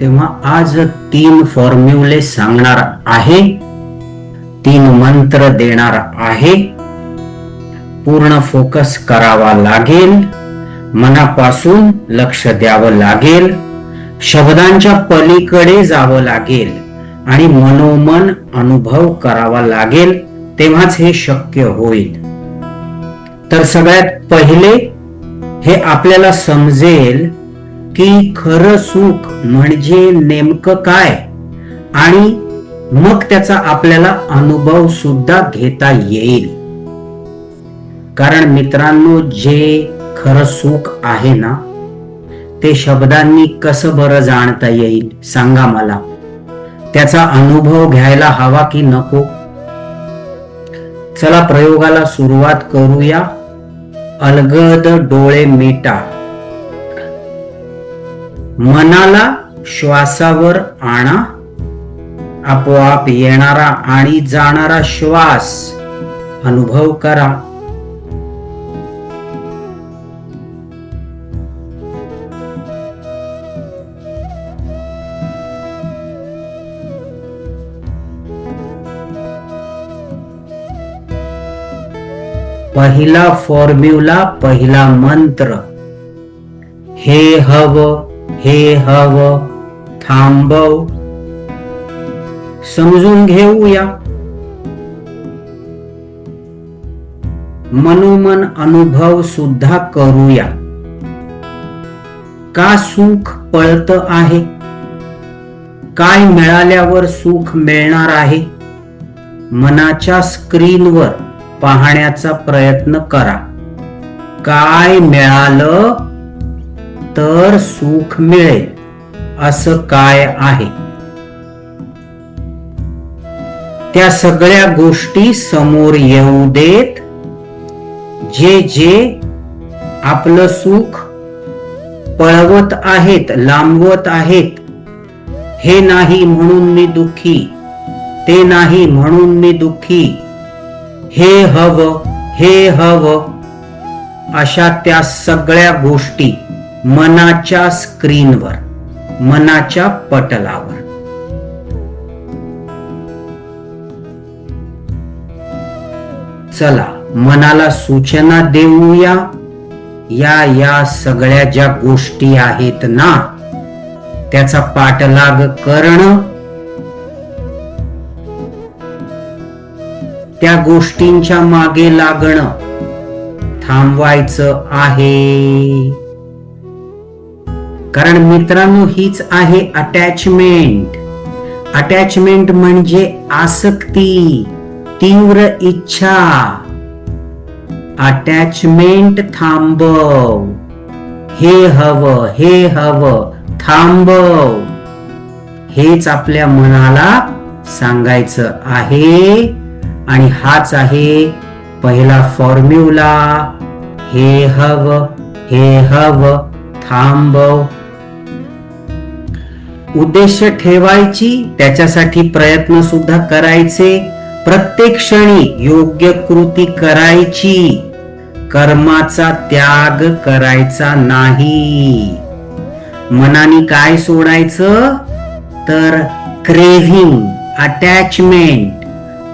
तेव्हा आज तीन फॉर्म्युले सांगणार आहे. तीन मंत्र देणार आहे. पूर्ण फोकस करावा लागेल. मनापासून लक्ष द्यावं लागेल. शब्दांच्या पलीकडे जावं लागेल आणि मनोमन अनुभव करावा लागेल. तेव्हाच हे शक्य होईल. तर सगळ्यात पहिले हे आपल्याला समजेल की खरं सुख म्हणजे नेमकं काय? आणि मग त्याचा आपल्याला अनुभव सुद्धा घेता येईल. कारण मित्रांनो जे खरं सुख आहे ना ते शब्दांनी कसं बरं जाणता येईल सांगा मला. त्याचा अनुभव घ्यायला हवा की नको? चला प्रयोगाला सुरुवात करूया. अलगद डोळे मिटा. मनाला श्वासावर आणा. आपोआप येणारा आणि जाणारा श्वास अनुभव करा. पहिला फॉर्म्युला पहिला मंत्र. हे हव. हे हव थांबव. समजून घेऊया. मनोमन अनुभव सुद्धा करूया. का सुख पळत आहे? काय मिळाल्यावर सुख मिळणार आहे? मनाच्या स्क्रीनवर पाहण्याचा प्रयत्न करा. काय मिळालं तर सुख मिळेल असं काय आहे? त्या सगळ्या गोष्टी समोर येऊ देत जे जे आपलं सुख पळवत आहेत लांबवत आहेत हे नाही म्हणून मी दुःखी ते नाही म्हणून मी दुःखी हे हव हे हव अशा त्या सगळ्या गोष्टी मनाच्या स्क्रीनवर मनाच्या पटलावर. चला मनाला सूचना देऊया. या या सगळ्या ज्या गोष्टी आहेत ना त्याचा पाठलाग करणं. त्या गोष्टींच्या मागे लागणं थांबवायचं आहे. कारण मित्रांनो हीच आहे अटॅचमेंट अटॅचमेंट म्हणजे आसक्ती तीव्र इच्छा. अटॅचमेंट थांबव. हे हवं हे हवं थांबव. हेच आपल्या मनाला सांगायचं आहे आणि हाच आहे पहिला फॉर्म्युला हे हव हे हव थांबव. उद्देश ठेवायची त्याच्यासाठी प्रयत्न सुद्धा करायचे. प्रत्येक क्षणी योग्य कृती करायची. कर्माचा त्याग करायचा नाही. मनाने काय सोडायचं? तर क्रेव्हिंग अटॅचमेंट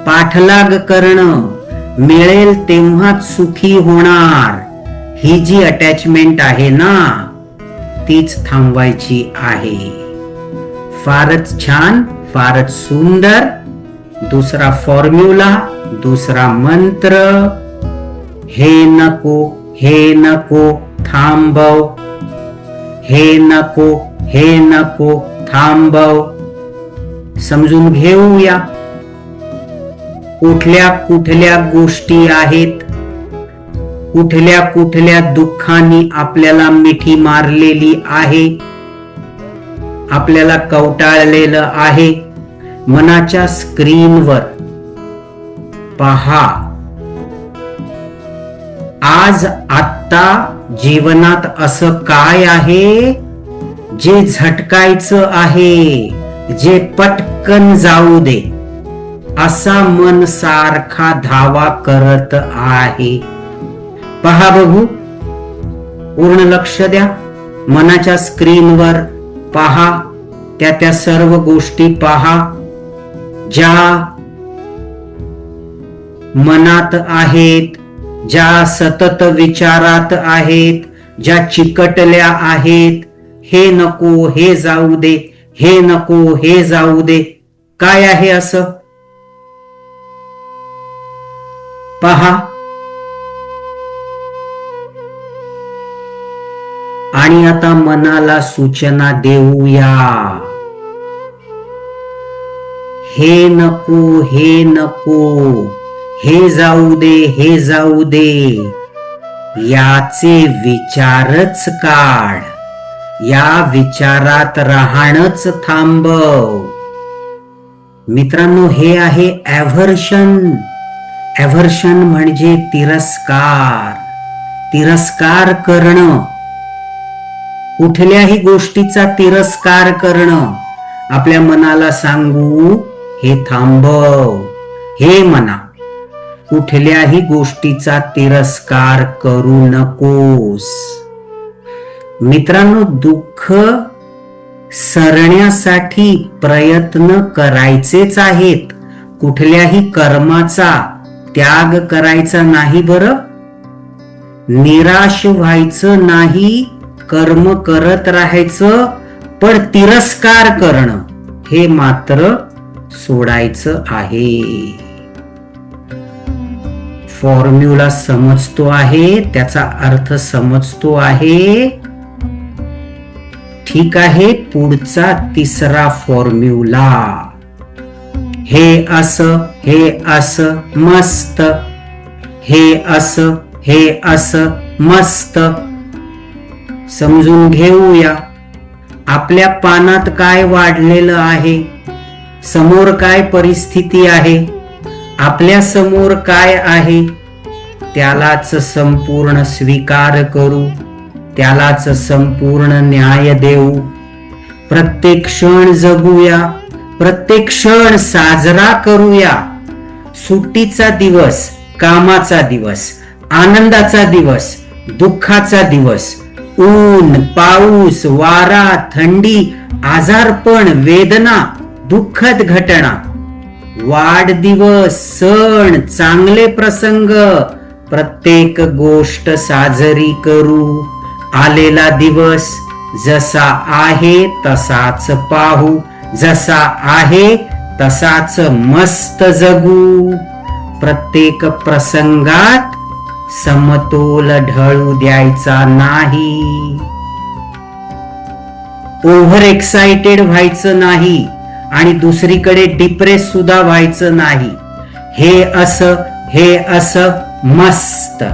पाठलाग करणं. मिळेल तेव्हाच सुखी होणार. ही जी अटॅचमेंट आहे ना तीच थांबवायची आहे. फारच छान फारच सुंदर. दुसरा फॉर्म्युला दुसरा मंत्र. हे नको हे नको थांबव. हे नको हे नको थांबव. समजून घेऊया. कुठल्या कुठल्या गोष्टी आहेत? कुठल्या कुठल्या दुःखांनी आपल्याला मिठी मारलेली आहे? आपल्याला कवटाळलेलं आहे. मनाच्या स्क्रीनवर पहा. आज आत्ता जीवनात असं काय आहे? जे झटकायचं आहे जे पटकन जाऊ दे असा मन सारखा धावा करत आहे. पहा बघू. पूर्ण लक्ष द्या. मनाच्या स्क्रीनवर पहा त्या त्या सर्व गोष्टी पहा ज्या मनात आहेत ज्या सतत विचारात आहेत ज्या चिकटल्या आहेत हे नको हे जाऊ दे हे नको हे जाऊ दे. काय आहे असं? पहा आणि आता मनाला सूचना देऊया. हे नको हे नको हे जाऊ दे हे जाऊ दे. याचे विचारच काढ. या विचारात राहणच थांबव. मित्रांनो हे आहे ॲव्हर्शन. ॲव्हर्शन म्हणजे तिरस्कार. तिरस्कार करणं. कुठल्याही गोष्टीचा तिरस्कार करणं आपल्या मनाला सांगू हे थांबव हे मना. कुठल्याही गोष्टीचा तिरस्कार करू नकोस. मित्रांनो दुःख सरण्यासाठी प्रयत्न करायचेच आहेत. कुठल्याही कर्माचा त्याग करायचा नाही बर. निराश व्हायचं नाही. कर्म करत राहायचं पण तिरस्कार करणं हे मात्र सोडायचं आहे. फॉर्म्युला समजतो आहे त्याचा अर्थ समजतो आहे. ठीक आहे पुढचा तिसरा फॉर्म्युला हे असं हे असं मस्त. हे असं हे असं मस्त. समजून घेऊया. आपल्या पानात काय वाढलेलं आहे? समोर काय परिस्थिती आहे? आपल्यासमोर काय आहे? त्यालाच संपूर्ण स्वीकार करू. त्यालाच संपूर्ण न्याय देऊ. प्रत्येक क्षण जगूया. प्रत्येक क्षण साजरा करूया. सुट्टीचा दिवस कामाचा दिवस आनंदाचा दिवस दुःखाचा दिवस ऊन पाऊस वारा थंडी आजारपण वेदना दुःखद घटना. वाढदिवस सण चांगले प्रसंग प्रत्येक गोष्ट साजरी करू. आलेला दिवस जसा आहे तसाच पाहू. जसा आहे तसाच मस्त जगू. प्रत्येक प्रसंगात समतोल ढळू द्यायचा नाही. ओव्हर एक्साइटेड व्हायचं नाही आणि दुसरीकडे डिप्रेस सुद्धा व्हायचं नाही. हे असं हे असं मस्त.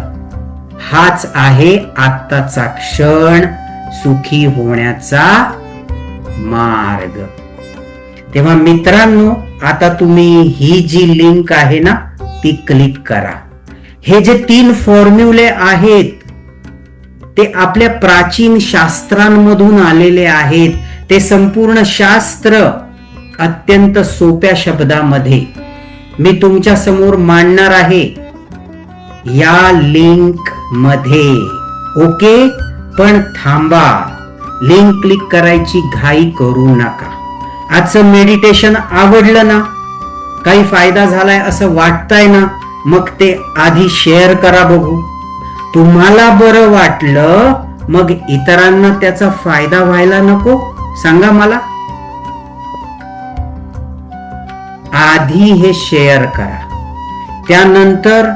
हाच आहे आत्ताचा क्षण सुखी होण्याचा मार्ग. तेव्हा मित्रांनो आता तुम्ही ही जी लिंक आहे ना ती क्लिक करा. हे जे तीन फॉर्म्युले आहेत ते आपल्या प्राचीन शास्त्रांमधून आलेले आहेत. ते संपूर्ण शास्त्र अत्यंत सोप्या शब्दामध्ये. मी तुमच्यासमोर मांडणार आहे. या लिंकमध्ये. ओके पण थांबा. लिंक क्लिक करायची घाई करू नका. आजचं मेडिटेशन आवडलं ना? काही फायदा झालाय असं वाटतंय ना? मग ते आधी शेअर करा बघू. तुम्हाला बरं वाटलं मग इतरांना त्याचा फायदा व्हायला नको? सांगा मला. आधी हे शेअर करा. त्यानंतर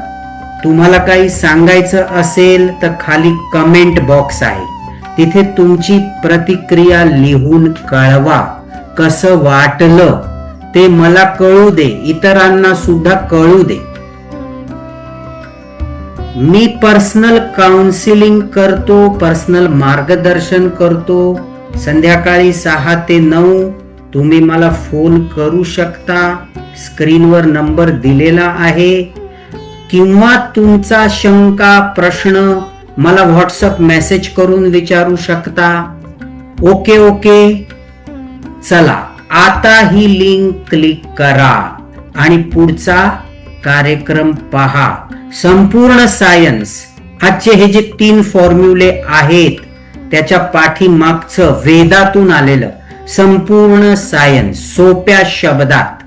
तुम्हाला काही सांगायचं असेल तर खाली कमेंट बॉक्स आहे. तिथे तुमची प्रतिक्रिया लिहून कळवा. कसं वाटलं ते मला कळू दे. इतरांना सुद्धा कळू दे. मी पर्सनल काउन्सिलिंग करतो पर्सनल मार्गदर्शन करतो. संध्याकाळी सहा ते नऊ तुम्ही मला फोन करू शकता. स्क्रीनवर नंबर दिलेला आहे. किंवा तुमचा शंका प्रश्न मला व्हॉट्सअप मेसेज करून विचारू शकता. Okay okay. चला आता ही लिंक क्लिक करा. आणि पुढचा कार्यक्रम पहा. संपूर्ण सायन्स आजचे हे जे तीन फॉर्म्युले आहेत त्याच्या पाठीमागचं वेदातून आलेलं संपूर्ण सायन्स सोप्या शब्दात